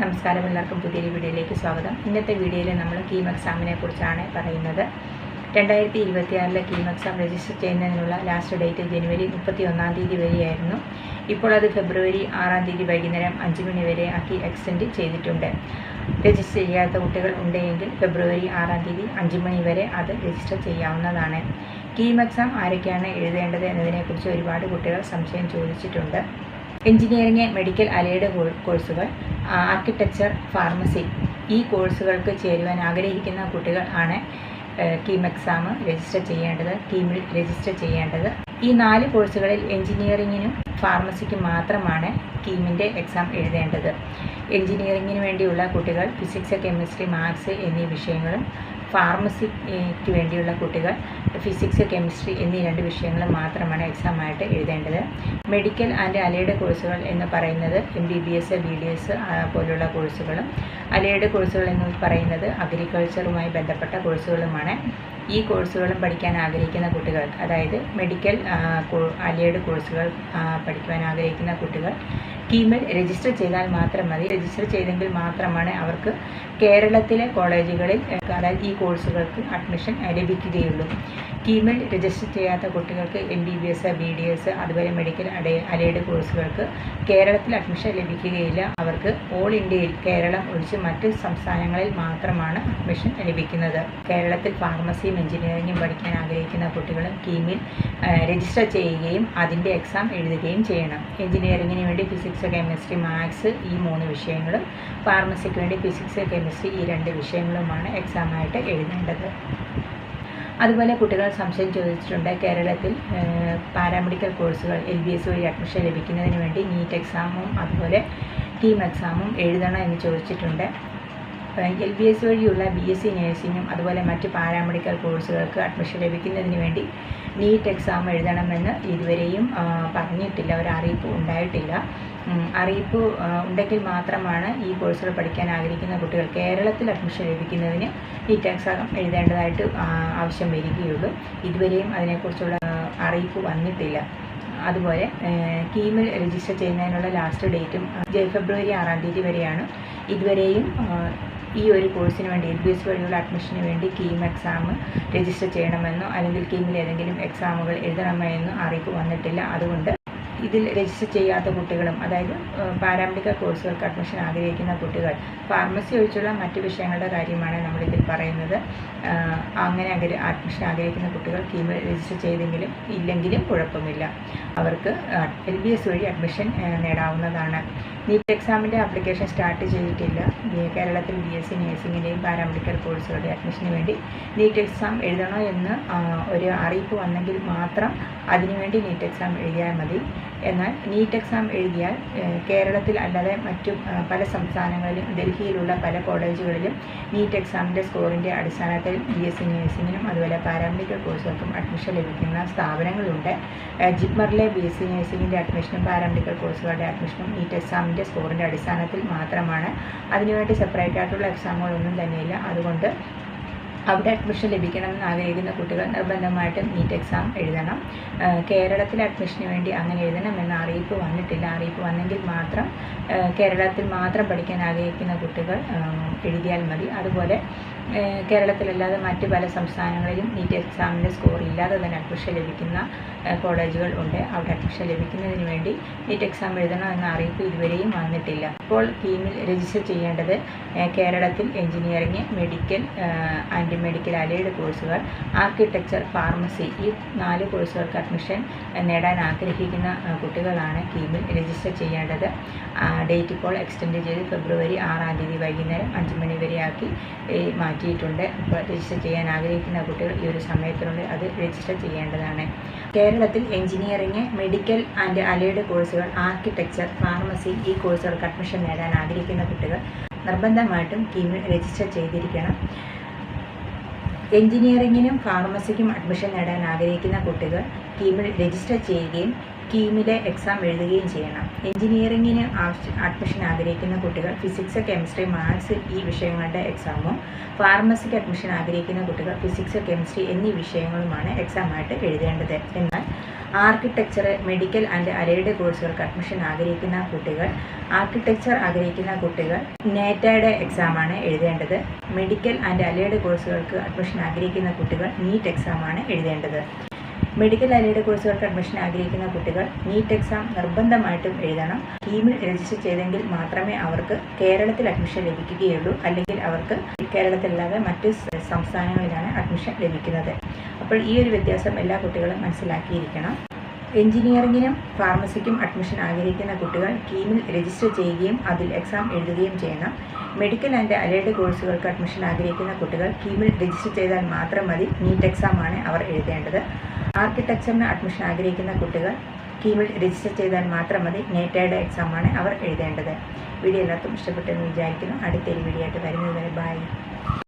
നമസ്കാരം. എല്ലാവർക്കും പുതിയൊരു വീഡിയോയിലേക്ക് സ്വാഗതം. ഇന്നത്തെ വീഡിയോയിൽ നമ്മൾ കീം എക്സാമിനെ കുറിച്ചാണ് പറയുന്നത്. രണ്ടായിരത്തി ഇരുപത്തിയാറിലെ കീം എക്സാം രജിസ്റ്റർ ചെയ്യുന്നതിനുള്ള ലാസ്റ്റ് ഡേറ്റ് ജനുവരി മുപ്പത്തി ഒന്നാം തീയതി വരെയായിരുന്നു. ഇപ്പോൾ അത് ഫെബ്രുവരി ആറാം തീയതി വൈകുന്നേരം അഞ്ച് മണി വരെ ആക്കി എക്സ്റ്റെൻഡ് ചെയ്തിട്ടുണ്ട്. രജിസ്റ്റർ ചെയ്യാത്ത കുട്ടികൾ ഉണ്ടെങ്കിൽ ഫെബ്രുവരി ആറാം തീയതി അഞ്ച് മണി വരെ അത് രജിസ്റ്റർ ചെയ്യാവുന്നതാണ്. കീം എക്സാം ആരൊക്കെയാണ് എഴുതേണ്ടത് എന്നതിനെക്കുറിച്ച് ഒരുപാട് കുട്ടികൾ സംശയം ചോദിച്ചിട്ടുണ്ട്. എഞ്ചിനീയറിംഗ് മെഡിക്കൽ അലൈഡ് കോഴ്സുകൾ ആർക്കിടെക്ചർ ഫാർമസി ഈ കോഴ്സുകൾക്ക് ചേരുവാൻ ആഗ്രഹിക്കുന്ന കുട്ടികൾ ആണ് കീം എക്സാം രജിസ്റ്റർ ചെയ്യേണ്ടത് കീമിൽ രജിസ്റ്റർ ചെയ്യേണ്ടത്. ഈ നാല് കോഴ്സുകളിൽ എഞ്ചിനീയറിങ്ങിനും ഫാർമസിക്കും മാത്രമാണ് കീമിന്റെ എക്സാം എഴുതേണ്ടത്. എഞ്ചിനീയറിങ്ങിന് വേണ്ടിയുള്ള കുട്ടികൾ ഫിസിക്സ് കെമിസ്ട്രി മാത്സ് എന്നീ വിഷയങ്ങളും ഫാർമസിക്ക് വേണ്ടിയുള്ള കുട്ടികൾ ഫിസിക്സ് കെമിസ്ട്രി എന്നീ രണ്ട് വിഷയങ്ങൾ മാത്രമാണ് എക്സാമായിട്ട് എഴുതേണ്ടത്. മെഡിക്കൽ ആൻഡ് അലയുടെ കോഴ്സുകൾ എന്ന് പറയുന്നത് M B B S B D S പോലുള്ള കോഴ്സുകളും അലയുടെ കോഴ്സുകൾ എന്ന് പറയുന്നത് അഗ്രികൾച്ചറുമായി ബന്ധപ്പെട്ട കോഴ്സുകളുമാണ് ഈ കോഴ്സുകളും പഠിക്കാൻ ആഗ്രഹിക്കുന്ന കുട്ടികൾ അതായത് മെഡിക്കൽ അലയുടെ കോഴ്സുകൾ പഠിക്കുവാൻ ആഗ്രഹിക്കുന്ന കുട്ടികൾ കീമിൽ രജിസ്റ്റർ ചെയ്താൽ മാത്രം മതി. രജിസ്റ്റർ ചെയ്തെങ്കിൽ മാത്രമാണ് അവർക്ക് കേരളത്തിലെ കോളേജുകളിൽ അതായത് ഈ കോഴ്സുകൾക്ക് അഡ്മിഷൻ ലഭിക്കുകയുള്ളൂ. സ്കീമിൽ രജിസ്റ്റർ ചെയ്യാത്ത കുട്ടികൾക്ക് M B B S B D S അതുപോലെ മെഡിക്കൽ അടേ അലൈഡ് കോഴ്സുകൾക്ക് കേരളത്തിൽ അഡ്മിഷൻ ലഭിക്കുകയില്ല. അവർക്ക് ഓൾ ഇന്ത്യയിൽ കേരളം ഒഴിച്ച് മറ്റ് സംസ്ഥാനങ്ങളിൽ മാത്രമാണ് അഡ്മിഷൻ ലഭിക്കുന്നത്. കേരളത്തിൽ ഫാർമസിയും എഞ്ചിനീയറിംഗും പഠിക്കാൻ ആഗ്രഹിക്കുന്ന കുട്ടികളും കീമിൽ രജിസ്റ്റർ ചെയ്യുകയും അതിന്റെ എക്സാം എഴുതുകയും ചെയ്യണം. എഞ്ചിനീയറിംഗിന് വേണ്ടി ഫിസിക്സ് കെമിസ്ട്രി മാത്സ് ഈ മൂന്ന് വിഷയങ്ങളും ഫാർമസിക്ക് വേണ്ടി ഫിസിക്സ് കെമിസ്ട്രി ഈ രണ്ട് വിഷയങ്ങളുമാണ് എക്സാമായിട്ട് എഴുതേണ്ടത്. അതുപോലെ കുട്ടികൾ സംശയം ചോദിച്ചിട്ടുണ്ട് കേരളത്തിൽ പാരാമെഡിക്കൽ കോഴ്സുകൾ എൽ ബി എസ് വഴി അഡ്മിഷൻ ലഭിക്കുന്നതിന് വേണ്ടി നീറ്റ് എക്സാമും അതുപോലെ ടീം എക്സാമും എഴുതണം എന്ന് ചോദിച്ചിട്ടുണ്ട്. എൽ ബി എസ് വഴിയുള്ള ബി എസ് സി നഴ്സിംഗും അതുപോലെ മറ്റ് പാരാമെഡിക്കൽ കോഴ്സുകൾക്ക് അഡ്മിഷൻ ലഭിക്കുന്നതിന് വേണ്ടി നീറ്റ് എക്സാം എഴുതണമെന്ന് ഇതുവരെയും പറഞ്ഞിട്ടില്ല. ഒരു അറിയിപ്പ് ഉണ്ടായിട്ടില്ല. അറിയിപ്പ് ഉണ്ടെങ്കിൽ മാത്രമാണ് ഈ കോഴ്സുകൾ പഠിക്കാൻ ആഗ്രഹിക്കുന്ന കുട്ടികൾ കേരളത്തിൽ അഡ്മിഷൻ ലഭിക്കുന്നതിന് നീറ്റ് എക്സാം എഴുതേണ്ടതായിട്ട് ആവശ്യം വരികയുള്ളൂ. ഇതുവരെയും അതിനെക്കുറിച്ചുള്ള അറിയിപ്പ് വന്നിട്ടില്ല. അതുപോലെ കീമിൽ രജിസ്റ്റർ ചെയ്യുന്നതിനുള്ള ലാസ്റ്റ് ഡേറ്റും ഫെബ്രുവരി ആറാം തീയതി വരെയാണ്. ഇതുവരെയും ഈ ഒരു കോഴ്സിന് വേണ്ടി എൽ ബി എസ് വഴിയുള്ള അഡ്മിഷന് വേണ്ടി കീം എക്സാം രജിസ്റ്റർ ചെയ്യണമെന്നോ അല്ലെങ്കിൽ കീമിൽ ഏതെങ്കിലും എക്സാമുകൾ എഴുതണമെന്നോ അറിയിപ്പ് വന്നിട്ടില്ല. അതുകൊണ്ട് ഇതിൽ രജിസ്റ്റർ ചെയ്യാത്ത കുട്ടികളും അതായത് പാരാമെഡിക്കൽ കോഴ്സുകൾക്ക് അഡ്മിഷൻ ആഗ്രഹിക്കുന്ന കുട്ടികൾ ഫാർമസി ഒഴിച്ചുള്ള മറ്റു വിഷയങ്ങളുടെ കാര്യമാണ് നമ്മളിതിൽ പറയുന്നത്. അങ്ങനെ അഡ്മിഷൻ ആഗ്രഹിക്കുന്ന കുട്ടികൾ കീമിൽ രജിസ്റ്റർ ചെയ്തെങ്കിലും ഇല്ലെങ്കിലും കുഴപ്പമില്ല. അവർക്ക് എൽ ബി എസ് വഴി അഡ്മിഷൻ നേടാവുന്നതാണ്. നീറ്റ് എക്സാമിന്റെ ആപ്ലിക്കേഷൻ സ്റ്റാർട്ട് ചെയ്തിട്ടില്ല. കേരളത്തിൽ ബി എസ് സി നേഴ്സിങ്ങിന്റെയും പാരാമെഡിക്കൽ കോഴ്സുകളുടെ അഡ്മിഷന് വേണ്ടി നീറ്റ് എക്സാം എഴുതണോ എന്ന് ഒരു അറിയിപ്പ് വന്നെങ്കിൽ മാത്രം അതിനുവേണ്ടി നീറ്റ് എക്സാം എഴുതിയാൽ മതി. എന്നാൽ നീറ്റ് എക്സാം എഴുതിയാൽ കേരളത്തിൽ അല്ലാതെ മറ്റു പല സംസ്ഥാനങ്ങളിലും ഡൽഹിയിലുള്ള പല കോളേജുകളിലും നീറ്റ് എക്സാമിന്റെ സ്കോറിന്റെ അടിസ്ഥാനത്തിൽ ബി എസ് സി നേഴ്സിങ്ങിനും അതുപോലെ പാരാമെഡിക്കൽ കോഴ്സുകൾക്കും അഡ്മിഷൻ ലഭിക്കുന്ന സ്ഥാപനങ്ങളുണ്ട്. ജിപ്മറിലെ ബി എസ് സി നേഴ്സിങ്ങിന്റെ അഡ്മിഷനും പാരാമെഡിക്കൽ കോഴ്സുകളുടെ അഡ്മിഷനും നീറ്റ് എക്സാമിന്റെ സ്കോറിന്റെ അടിസ്ഥാനത്തിൽ മാത്രമാണ്. അതിനുവേണ്ടി സെപ്പറേറ്റ് ആയിട്ടുള്ള എക്സാമുകളൊന്നും തന്നെയില്ല. അതുകൊണ്ട് അവിടെ അഡ്മിഷൻ ലഭിക്കണമെന്ന് ആഗ്രഹിക്കുന്ന കുട്ടികൾ നിർബന്ധമായിട്ടും നീറ്റ് എക്സാം എഴുതണം. കേരളത്തിൽ അഡ്മിഷന് വേണ്ടി അങ്ങനെ എഴുതണമെന്ന അറിയിപ്പ് വന്നിട്ടില്ല. അറിയിപ്പ് വന്നെങ്കിൽ മാത്രം കേരളത്തിൽ മാത്രം പഠിക്കാൻ ആഗ്രഹിക്കുന്ന കുട്ടികൾ എഴുതിയാൽ മതി. അതുപോലെ കേരളത്തിലല്ലാതെ മറ്റ് പല സംസ്ഥാനങ്ങളിലും നീറ്റ് എക്സാമിന്റെ സ്കോർ ഇല്ലാതെ തന്നെ അഡ്മിഷൻ ലഭിക്കുന്ന കോളേജുകൾ ഉണ്ട്. അവിടെ അഡ്മിഷൻ ലഭിക്കുന്നതിന് വേണ്ടി നീറ്റ് എക്സാം എഴുതണം എന്ന അറിയിപ്പ് ഇതുവരെയും വന്നിട്ടില്ല. ഇപ്പോൾ കീമിൽ രജിസ്റ്റർ ചെയ്യേണ്ടത് കേരളത്തിൽ engineering medical and medical allied കോഴ്സുകൾ ആർക്കിടെക്ചർ ഫാർമസി ഈ നാല് കോഴ്സുകൾക്ക് അഡ്മിഷൻ നേടാൻ ആഗ്രഹിക്കുന്ന കുട്ടികളാണ് കീമിൽ രജിസ്റ്റർ ചെയ്യേണ്ടത്. ഡേറ്റ് ഇപ്പോൾ എക്സ്റ്റെൻഡ് ചെയ്ത് ഫെബ്രുവരി ആറാം തീയതി വൈകുന്നേരം അഞ്ച് മണി വരെയാക്കി മാറ്റിയിട്ടുണ്ട്. ഇപ്പോൾ രജിസ്റ്റർ ചെയ്യാൻ ആഗ്രഹിക്കുന്ന കുട്ടികൾ ഈ ഒരു സമയത്തിനുള്ളിൽ അത് രജിസ്റ്റർ ചെയ്യേണ്ടതാണ്. കേരളത്തിൽ എഞ്ചിനീയറിംഗ് മെഡിക്കൽ ആൻഡ് അലൈഡ് കോഴ്സുകൾ ആർക്കിടെക്ചർ ഫാർമസി ഈ കോഴ്സുകൾക്ക് അഡ്മിഷൻ നേടാൻ ആഗ്രഹിക്കുന്ന കുട്ടികൾ നിർബന്ധമായിട്ടും കീമിൽ രജിസ്റ്റർ ചെയ്തിരിക്കണം. എഞ്ചിനീയറിങ്ങിനും ഫാർമസിക്കും അഡ്മിഷൻ നേടാൻ ആഗ്രഹിക്കുന്ന കുട്ടികൾ കീമിൽ രജിസ്റ്റർ ചെയ്യുകയും കീമിലെ എക്സാം എഴുതുകയും ചെയ്യണം. എഞ്ചിനീയറിങ്ങിന് അഡ്മിഷൻ ആഗ്രഹിക്കുന്ന കുട്ടികൾ ഫിസിക്സ് കെമിസ്ട്രി മാത്സ് ഈ വിഷയങ്ങളുടെ എക്സാമും ഫാർമസിക്ക് അഡ്മിഷൻ ആഗ്രഹിക്കുന്ന കുട്ടികൾ ഫിസിക്സ് കെമിസ്ട്രി എന്നീ വിഷയങ്ങളുമാണ് എക്സാമായിട്ട് എഴുതേണ്ടത്. എന്നാൽ ആർക്കിടെക്ചർ മെഡിക്കൽ ആൻഡ് അലൈഡ് കോഴ്സുകൾക്ക് അഡ്മിഷൻ ആഗ്രഹിക്കുന്ന കുട്ടികൾ ആർക്കിടെക്ചർ ആഗ്രഹിക്കുന്ന കുട്ടികൾ നേറ്റയുടെ എക്സാമാണ് എഴുതേണ്ടത്. മെഡിക്കൽ ആൻഡ് അലൈഡ് കോഴ്സുകൾക്ക് അഡ്മിഷൻ ആഗ്രഹിക്കുന്ന കുട്ടികൾ നീറ്റ് എക്സാമാണ് എഴുതേണ്ടത്. മെഡിക്കൽ അലൈഡ് കോഴ്സുകൾക്ക് അഡ്മിഷൻ ആഗ്രഹിക്കുന്ന കുട്ടികൾ നീറ്റ് എക്സാം നിർബന്ധമായിട്ടും എഴുതണം. ടീമിൽ രജിസ്റ്റർ ചെയ്തെങ്കിൽ മാത്രമേ അവർക്ക് കേരളത്തിൽ അഡ്മിഷൻ ലഭിക്കുകയുള്ളൂ. അല്ലെങ്കിൽ അവർക്ക് കേരളത്തിലല്ലാതെ മറ്റ് സംസ്ഥാനങ്ങളിലാണ് അഡ്മിഷൻ ലഭിക്കുന്നത്. അപ്പോൾ ഈ ഒരു വ്യത്യാസം എല്ലാ കുട്ടികളും മനസ്സിലാക്കിയിരിക്കണം. എഞ്ചിനീയറിംഗിനും ഫാർമസിക്കും അഡ്മിഷൻ ആഗ്രഹിക്കുന്ന കുട്ടികൾ കീമിൽ രജിസ്റ്റർ ചെയ്യുകയും അതിൽ എക്സാം എഴുതുകയും ചെയ്യണം. മെഡിക്കൽ ആൻഡ് അലൈഡ് കോഴ്സുകൾക്ക് അഡ്മിഷൻ ആഗ്രഹിക്കുന്ന കുട്ടികൾ കീമിൽ രജിസ്റ്റർ ചെയ്താൽ മാത്രം മതി. നീറ്റ് എക്സാമാണ് അവർ എഴുതേണ്ടത്. ആർക്കിടെക്ചറിന് അഡ്മിഷൻ ആഗ്രഹിക്കുന്ന കുട്ടികൾ കീമിൽ രജിസ്റ്റർ ചെയ്താൽ മാത്രം മതി. നേറ്റയുടെ എക്സാമാണ് അവർ എഴുതേണ്ടത്. വീഡിയോ എല്ലാവർക്കും ഇഷ്ടപ്പെട്ടെന്ന് വിചാരിക്കുന്നു. അടുത്തൊരു വീഡിയോ ആയിട്ട് വരുന്നത് വരെ ബൈ.